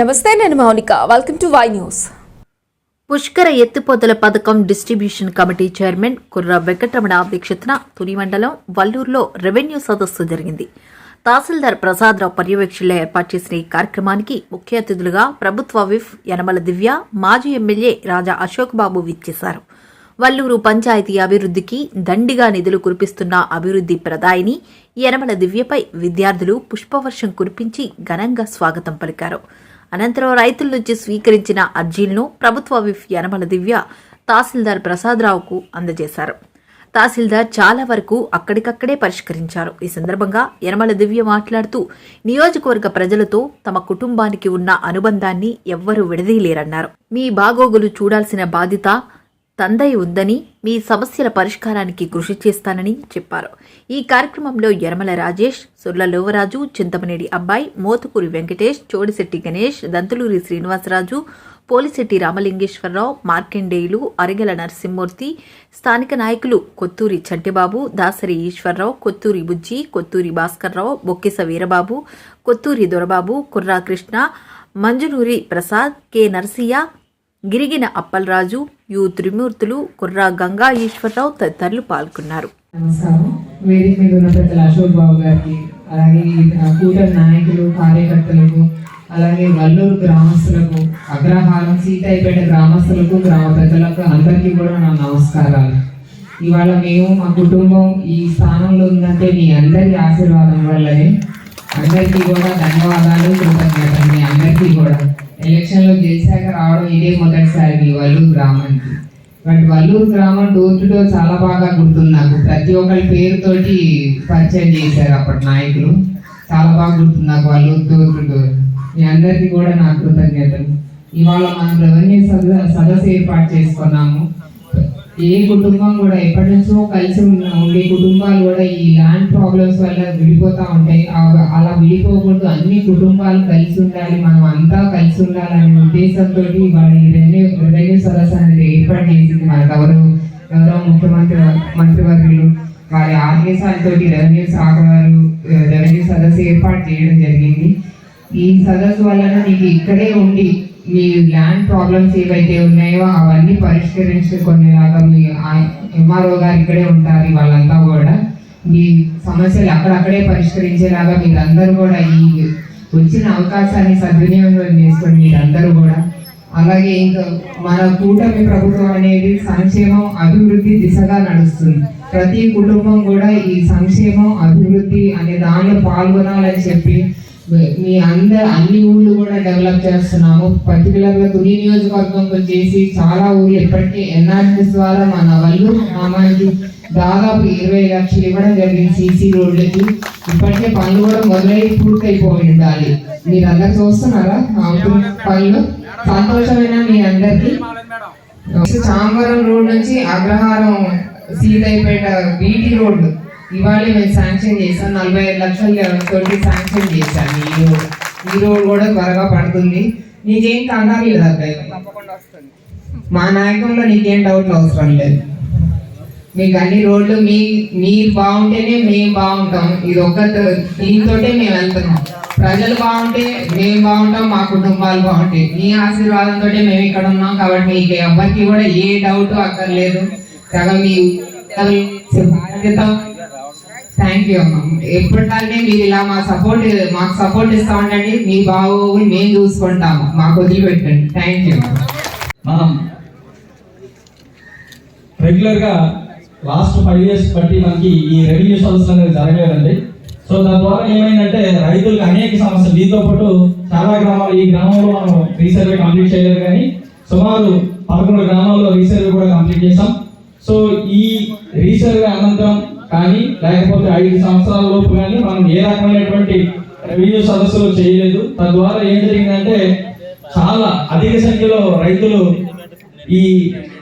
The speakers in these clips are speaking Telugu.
నమస్తే నేను Mounika. Welcome to Y news Pushkara ఎత్తిపోతల పథకం డిస్ట్రిబ్యూషన్ కమిటీ చైర్మన్ కుర్ర వెంకటరమణ అధ్యక్షతన తుని మండలం వల్లూరులో రెవెన్యూ సదస్సు జరిగింది. తహసీల్దార్ ప్రసాదరావు పర్యవేక్షణలో ఏర్పాటు చేసిన ఈ కార్యక్రమానికి ముఖ్య అతిథులుగా ప్రభుత్వ విఫ్ యనమల దివ్య మాజీ ఎమ్మెల్యే రాజా అశోక్ బాబు విచ్చేశారు. వల్లూరు పంచాయతీ అభివృద్ధికి దండిగా నిధులు కురిపిస్తున్న అభివృద్ధి ప్రదాయిని యనమల దివ్యపై విద్యార్థులు పుష్పవర్షం కురిపించి ఘనంగా స్వాగతం పలికారు. అనంతరం రైతుల నుంచి స్వీకరించిన అర్జీలను ప్రభుత్వ విఫ్ యనమల దివ్య తహసీల్దార్ ప్రసాదరావుకు అందజేశారు. తహసీల్దార్ చాలా వరకు అక్కడికక్కడే పరిష్కరించారు. ఈ సందర్భంగా యనమల దివ్య మాట్లాడుతూ నియోజకవర్గ ప్రజలతో తమ కుటుంబానికి ఉన్న అనుబంధాన్ని ఎవ్వరూ విడదీయలేరన్నారు. మీ బాగోగులు చూడాల్సిన బాధ్యత తందై ఉందని మీ సమస్యల పరిష్కారానికి కృషి చేస్తానని చెప్పారు. ఈ కార్యక్రమంలో యరమల రాజేష్ సుర్ల లోవరాజు చింతమనేడి అబ్బాయి మోతుకూరి వెంకటేష్ చోడిశెట్టి గణేష్ దంతులూరి శ్రీనివాసరాజు పోలిశెట్టి రామలింగేశ్వరరావు మార్కండేయులు అరిగెల నరసింహమూర్తి స్థానిక నాయకులు కొత్తూరి చంటిబాబు దాసరి ఈశ్వరరావు కొత్తూరి బుజ్జి కొత్తూరి భాస్కర్రావు బొక్కిస వీరబాబు కొత్తూరి దొరబాబు కుర్రా కృష్ణ మంజునూరి ప్రసాద్ కె నరసయ్య గిరిగిన అప్పలరాజు యు త్రిమూర్తులు కుర్రా గంగా ఈశ్వరరావు తదితరులు పాల్గొన్నారు. వేదిక మీద ఉన్న అశోక్ బాబు గారికి అలాగే కూటమి నాయకులు కార్యకర్తలకు అలాగే వల్లూరు గ్రామస్తులకు అగ్రహారం సీతాయిపేట గ్రామస్తులకు గ్రామ ప్రజలకు అందరికీ కూడా నా నమస్కారాలు. ఇవాళ మేము మా కుటుంబం ఈ స్థానంలో ఉందంటే మీ అందరి ఆశీర్వాదం వల్లనే అందరికీ కూడా ధన్యవాదాలు కృతజ్ఞతలు మీ అందరికీ కూడా. ఎలక్షన్లో గెలిచాక రావడం ఇదే మొదటిసారి మీ వల్లూరు గ్రామానికి. బట్ వల్లూరు గ్రామం డోర్ టు డోర్ చాలా బాగా గుర్తుంది నాకు. ప్రతి ఒక్కరి పేరుతోటి పరిచయం చేశారు అప్పటి నాయకులు. చాలా బాగా గుర్తుంది నాకు వల్లూరు డోర్ టు డోర్ మీ అందరికీ కూడా నా కృతజ్ఞతలు. ఇవాళ మనం రెవెన్యూ సద సదస్సు ఏర్పాటు చేసుకున్నాము. ఏ కుటుంబం కూడా ఎప్పటి నుంచో కలిసి ఉన్న- ఉండే కుటుంబాలు కూడా ఈ ల్యాండ్ ప్రాబ్లమ్స్ వల్ల విడిపోతూ ఉంటాయి. అలా విడిపోకూడదు. అన్ని కుటుంబాలు కలిసి ఉండాలి. మనం అంతా కలిసి ఉండాలనే ఉద్దేశంతో వాళ్ళ ఈ రెవెన్యూ రెవెన్యూ సదస్సు అనేది ఏర్పాటు చేసింది మన గౌరవ గౌరవ ముఖ్యమంత్రి మంత్రివర్యులు. వారి ఆదేశాలతో రెవెన్యూ శాఖ వారు రెవెన్యూ సదస్సు ఏర్పాటు చేయడం జరిగింది. ఈ సదస్సు వలన మీకు ఇక్కడే ఉండి మీ ల్యాండ్ ప్రాబ్లమ్స్ ఏవైతే ఉన్నాయో అవన్నీ పరిష్కరించుకునేలాగా మీ ఎంఆర్ఓ గారు ఇక్కడే ఉంటారు వాళ్ళంతా కూడా. మీ సమస్యలు అక్కడక్కడే పరిష్కరించేలాగా మీరందరూ కూడా ఈ వచ్చిన అవకాశాన్ని సద్వినియోగం చేసుకోండి మీరందరూ కూడా. అలాగే ఇంకా మన కూటమి ప్రభుత్వం అనేది సంక్షేమం అభివృద్ధి దిశగా నడుస్తుంది. ప్రతి కుటుంబం కూడా ఈ సంక్షేమం అభివృద్ధి అనే దానిలో పాల్గొనాలని చెప్పి మీ అందరు అన్ని ఊళ్ళు కూడా డెవలప్ చేస్తున్నాము. పర్టికులర్గా తుని నియోజకవర్గం చేసి చాలా ఊళ్ళు ఇప్పటికీ ఎన్ఆర్ఎస్ ద్వారా మన వల్లు గ్రామానికి దాదాపు ఇరవై లక్షలు ఇవ్వడం జరిగింది సీసీ రోడ్లకి. ఇప్పటికే పనులు కూడా మొదలై పూర్తయిపోయి ఉండాలి మీరు అందరు చూస్తున్నారా పనులు? సంతోషమైన మీ అందరికి? చాంబరం రోడ్ నుంచి అగ్రహారం సీతైపేట బీటీ రోడ్ ఇవాళ మేము శాంక్షన్ చేసాం. నలభై ఐదు లక్షలు తోటి శాంక్షన్ చేశాను ఈ రోడ్ ఈ రోడ్ కూడా త్వరగా పడుతుంది. నీకేం కంగారు లేదు అబ్బాయి? మా నాయకంలో నీకేం డౌట్లు అవసరం లేదు. మీకు అన్ని రోడ్లు మీ మీరు బాగుంటేనే మేము బాగుంటాం. ఇది ఒక్క దీంతోటే మేము వెళ్తున్నాం. ప్రజలు బాగుంటే మేము బాగుంటాం మా కుటుంబాలు బాగుంటాయి. మీ ఆశీర్వాదంతో మేము ఇక్కడ ఉన్నాం కాబట్టి మీకు ఎవరికి కూడా ఏ డౌట్ అక్కర్లేదు. సగం మీ థ్యాంక్ యూ అమ్మ. ఎప్పటికంటే మీరు ఇలా మా సపోర్ట్ మాకు సపోర్ట్ ఇస్తా ఉండండి. మీ బాగోగులు మేము చూసుకుంటాము మాకు వదిలిపెట్టండి. థ్యాంక్ యూ మనం రెగ్యులర్గా లాస్ట్ ఫైవ్ ఇయర్స్ బట్టి మనకి ఈ రెవెన్యూ సదస్సులు అనేది జరగలేదండి. సో దాని ద్వారా ఏమైందంటే రైతులకు అనేక సమస్యలు. దీంతో పాటు చాలా గ్రామాలు ఈ గ్రామంలో మనం రీసర్వే కంప్లీట్ చేయలేదు కానీ సుమారు పదకొండు గ్రామాల్లో రీసర్వే కూడా కంప్లీట్ చేసాం సో ఈ రీసర్వే అనంతరం కానీ లేకపోతే ఐదు సంవత్సరాల లోపు కానీ మనం ఏ రకమైనటువంటి రెవెన్యూ సదస్సులు చేయలేదు. తద్వారా ఏం జరిగిందంటే చాలా అధిక సంఖ్యలో రైతులు ఈ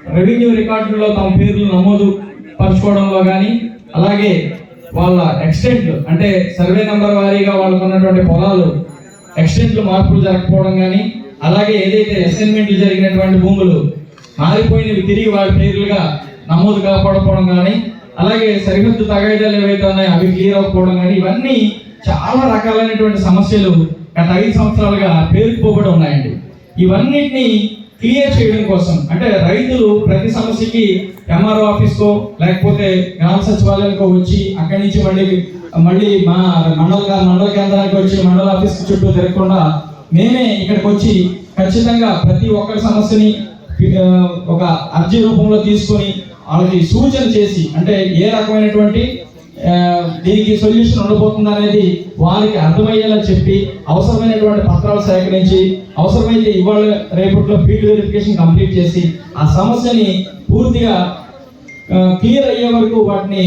రెవెన్యూ రికార్డుల్లో తమ పేర్లు నమోదు పరచుకోవడంలో కానీ అలాగే వాళ్ళ ఎక్స్టెంట్లు అంటే సర్వే నెంబర్ వారీగా వాళ్ళకు ఉన్నటువంటి పొలాలు ఎక్స్టెంట్లు మార్పులు జరగకపోవడం కానీ అలాగే ఏదైతే అసైన్మెంట్లు జరిగినటువంటి భూములు మారిపోయినవి తిరిగి వాళ్ళ పేర్లుగా నమోదు కాకపోవడం కానీ అలాగే సరిహద్దు తగాయిదాలు ఏవైతే ఉన్నాయో అవి క్లియర్ అవ్వకపోవడం కానీ ఇవన్నీ చాలా రకాలైనటువంటి సమస్యలు గత ఐదు సంవత్సరాలుగా పేరుకుపోబడి ఉన్నాయండి. ఇవన్నిటిని క్లియర్ చేయడం కోసం అంటే రైతులు ప్రతి సమస్యకి ఎంఆర్ఓ ఆఫీస్కో లేకపోతే గ్రామ సచివాలయానికో వచ్చి అక్కడి నుంచి మళ్ళీ మళ్ళీ మా మండల మండల కేంద్రానికి వచ్చి మండల ఆఫీస్ చుట్టూ తిరగకుండా మేమే ఇక్కడికి వచ్చి ఖచ్చితంగా ప్రతి ఒక్కరి సమస్యని ఒక అర్జీ రూపంలో తీసుకొని వాళ్ళకి సూచన చేసి అంటే ఏ రకమైనటువంటి దీనికి సొల్యూషన్ ఉండబోతుంది అనేది వారికి అర్థమయ్యేలా చెప్పి అవసరమైనటువంటి పత్రాలు సేకరించి అవసరమైతే ఇవాళ రేపట్లో ఫీల్డ్ వెరిఫికేషన్ కంప్లీట్ చేసి ఆ సమస్యని పూర్తిగా క్లియర్ అయ్యే వరకు వాటిని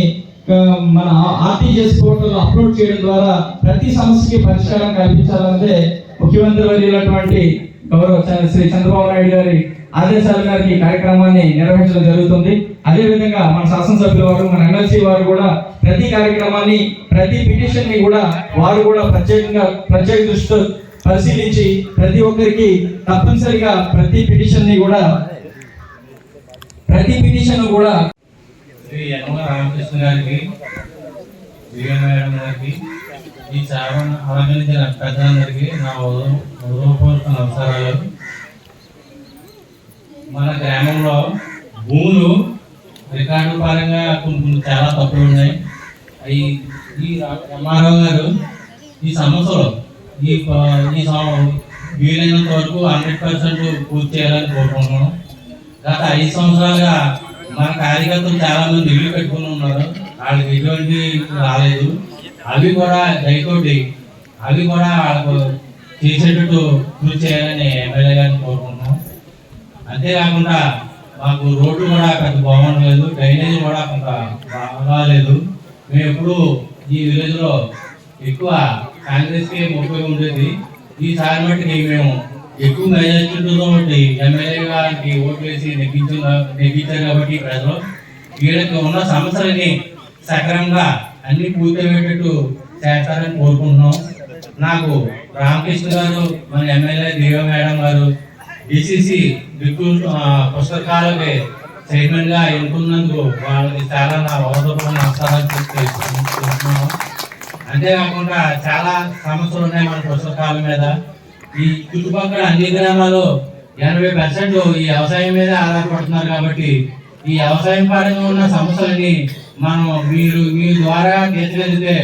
మన ఆర్టీజీఎస్ పోర్టల్ అప్లోడ్ చేయడం ద్వారా ప్రతి సమస్యకి పరిష్కారం కల్పించాలంటే ముఖ్యమంత్రి వారి గౌరవ శ్రీ చంద్రబాబు నాయుడు గారి ఆదేశాల మేరకు ఈ కార్యక్రమాన్ని నిర్వహించడం జరుగుతుంది. అదేవిధంగా మన శాసనసభ్యుల వారు మన ఎమ్మెల్సీ వారు కూడా ప్రతి కార్యక్రమాన్ని ప్రతి పిటిషన్ని కూడా వారు కూడా ప్రత్యేకంగా ప్రత్యేక దృష్టితో పరిశీలించి ప్రతి ఒక్కరికి తప్పనిసరిగా ప్రతి పిటిషన్ని కూడా ప్రతి పిటిషన్ కూడా శ్రీ రామకృష్ణ గారికి మేడం గారికి ఈ సేవను అలంకరించిన పెద్దలందరికీ నా హృదయపూర్వక నమస్కారాలు. మన గ్రామంలో భూములు రికార్డు పరంగా కొన్ని కొన్ని చాలా తప్పులు ఉన్నాయి. అవి ఈ ఎంఆర్ఓ గారు ఈ సంవత్సరం ఈ ఈ వీలైనంత వరకు హండ్రెడ్ పర్సెంట్ పూర్తి చేయాలని కోరుకుంటున్నాం గత ఐదు సంవత్సరాలుగా మన కార్యకర్తలు చాలామంది ఇల్లు పెట్టుకుని ఉన్నారు. వాళ్ళకి ఎటువంటి రాలేదు. అవి కూడా దయతోటి అవి కూడా వాళ్ళకు చేసేటట్టు కృషి చేయాలని ఎమ్మెల్యే గారిని కోరుకుంటున్నాం అంతేకాకుండా మాకు రోడ్డు కూడా పెద్ద బాగుండలేదు డ్రైనేజ్ కూడా కొంత బాగాలేదు మేము ఎప్పుడు ఈ విలేజ్లో ఎక్కువ కాంగ్రెస్కి మొక్కుగా ఉండేది ఈసారి మట్టుకి మేము ఎక్కువ మెజార్టీతో ఎమ్మెల్యే గారికి ఓట్లు వేసి నెగ్గించు నెగ్గించారు కాబట్టి ప్రజలు. వీళ్ళకి ఉన్న సమస్యలని సక్రమంగా అన్ని పూర్తయ్యేటట్టు చేస్తారని కోరుకుంటున్నాం. నాకు రామకృష్ణ గారు మన ఎమ్మెల్యే దేవ మేడం గారు డిసిసి విద్యుత్ పుస్తకాలకి చైర్మన్గా ఎన్నుకున్నందుకు వాళ్ళకి చాలా నా అవసరమైన నమస్కారాలు తెలుసుకుంటున్నాను అంతేకాకుండా చాలా సమస్యలు ఉన్నాయి మన పుస్తకాల మీద. ఈ చుట్టుపక్కల అన్ని గ్రామాలు ఎనభై పర్సెంట్ ఈ వ్యవసాయం మీద ఆధారపడుతున్నారు కాబట్టి ఈ వ్యవసాయం పరంగా ఉన్న సమస్యలని మనం మీరు మీ ద్వారా తీర్చగలిగితే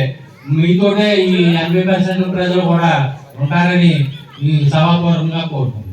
మీతోటే ఈ ఎనభై పర్సెంట్ ప్రజలు కూడా ఉంటారని ఈ సభాపూర్వకంగా కోరుకుంటున్నాను.